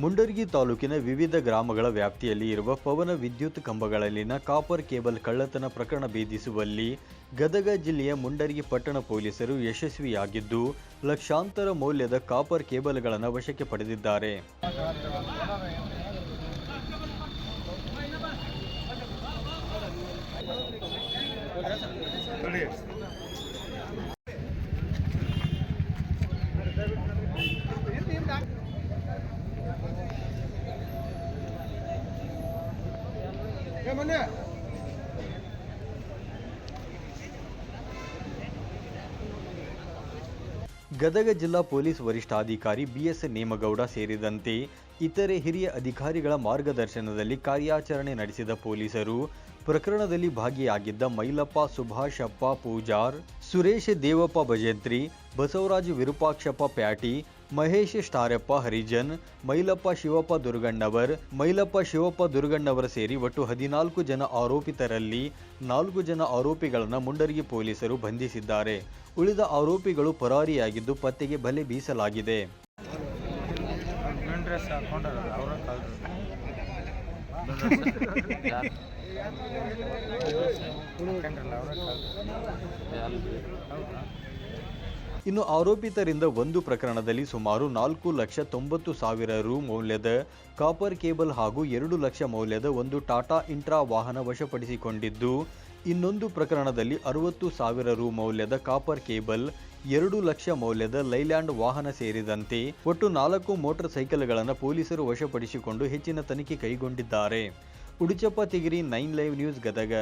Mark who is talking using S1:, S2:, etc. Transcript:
S1: ಮುಂಡರ್ಗಿ ತಾಲೂಕಿನ ವಿವಿಧ ಗ್ರಾಮಗಳ ವ್ಯಾಪ್ತಿಯಲ್ಲಿ ಇರುವ ಪವನ ವಿದ್ಯುತ್ ಕಂಬಗಳಲ್ಲಿನ ಕಾಪರ್ ಕೇಬಲ್ ಕಳ್ಳತನ ಪ್ರಕರಣ ಭೇದಿಸುವಲ್ಲಿ ಗದಗ ಜಿಲ್ಲೆಯ ಮುಂಡರ್ಗಿ ಪಟ್ಟಣ ಪೊಲೀಸರು ಯಶಸ್ವಿಯಾಗಿದ್ದು, ಲಕ್ಷಾಂತರ ಮೌಲ್ಯದ ಕಾಪರ್ ಕೇಬಲ್ಗಳನ್ನು ವಶಕ್ಕೆ ಪಡೆದಿದ್ದಾರೆ. ಗದಗ ಜಿಲ್ಲಾ ಪೊಲೀಸ್ ವರಿಷ್ಠಾಧಿಕಾರಿ ಬಿಎಸ್ ನೇಮಗೌಡ ಸೇರಿದಂತೆ ಇತರೆ ಹಿರಿಯ ಅಧಿಕಾರಿಗಳ ಮಾರ್ಗದರ್ಶನದಲ್ಲಿ ಕಾರ್ಯಾಚರಣೆ ನಡೆಸಿದ ಪೊಲೀಸರು ಪ್ರಕರಣದಲ್ಲಿ ಭಾಗಿಯಾಗಿದ್ದ ಮೈಲಪ್ಪ ಸುಭಾಷಪ್ಪ ಪೂಜಾರ್, ಸುರೇಶ್ ದೇವಪ್ಪ ಭಜಂತ್ರಿ, ಬಸವರಾಜ್ ವಿರೂಪಾಕ್ಷಪ್ಪ ಪ್ಯಾಟಿ, ಮಹೇಶ್ ಸ್ಟಾರಪ್ಪ ಹರಿಜನ್, ಮೈಲಪ್ಪ ಶಿವಪ್ಪ ದುರ್ಗಣ್ಣವರ್, ಮೈಲಪ್ಪ ಶಿವಪ್ಪ ದುರ್ಗಣ್ಣವರ ಸೇರಿ ಒಟ್ಟು ಹದಿನಾಲ್ಕು ಜನ ಆರೋಪಿತರಲ್ಲಿ ನಾಲ್ಕು ಜನ ಆರೋಪಿಗಳನ್ನು ಮುಂಡರಿಗಿ ಪೊಲೀಸರು ಬಂಧಿಸಿದ್ದಾರೆ. ಉಳಿದ ಆರೋಪಿಗಳು ಪರಾರಿಯಾಗಿದ್ದು ಪತ್ತೆಗೆ ಬಲೆ ಬೀಸಲಾಗಿದೆ. ಇನ್ನು ಆರೋಪಿತರಿಂದ ಒಂದು ಪ್ರಕರಣದಲ್ಲಿ ಸುಮಾರು ನಾಲ್ಕು ಲಕ್ಷ ತೊಂಬತ್ತು ಸಾವಿರ ರು ಮೌಲ್ಯದ ಕಾಪರ್ ಕೇಬಲ್ ಹಾಗೂ ಎರಡು ಲಕ್ಷ ಮೌಲ್ಯದ ಒಂದು ಟಾಟಾ ಇಂಟ್ರಾ ವಾಹನ ವಶಪಡಿಸಿಕೊಂಡಿದ್ದು ಇನ್ನೊಂದು ಪ್ರಕರಣದಲ್ಲಿ ಅರವತ್ತು ಸಾವಿರ ರು ಮೌಲ್ಯದ ಕಾಪರ್ ಕೇಬಲ್, ಎರಡು ಲಕ್ಷ ಮೌಲ್ಯದ ಲೈಲ್ಯಾಂಡ್ ವಾಹನ ಸೇರಿದಂತೆ ಒಟ್ಟು ನಾಲ್ಕು ಮೋಟಾರ್ ಸೈಕಲ್ಗಳನ್ನು ಪೊಲೀಸರು ವಶಪಡಿಸಿಕೊಂಡು ಹೆಚ್ಚಿನ ತನಿಖೆ ಕೈಗೊಂಡಿದ್ದಾರೆ. Uduchappa, Tigiri, nine live news, Gadag.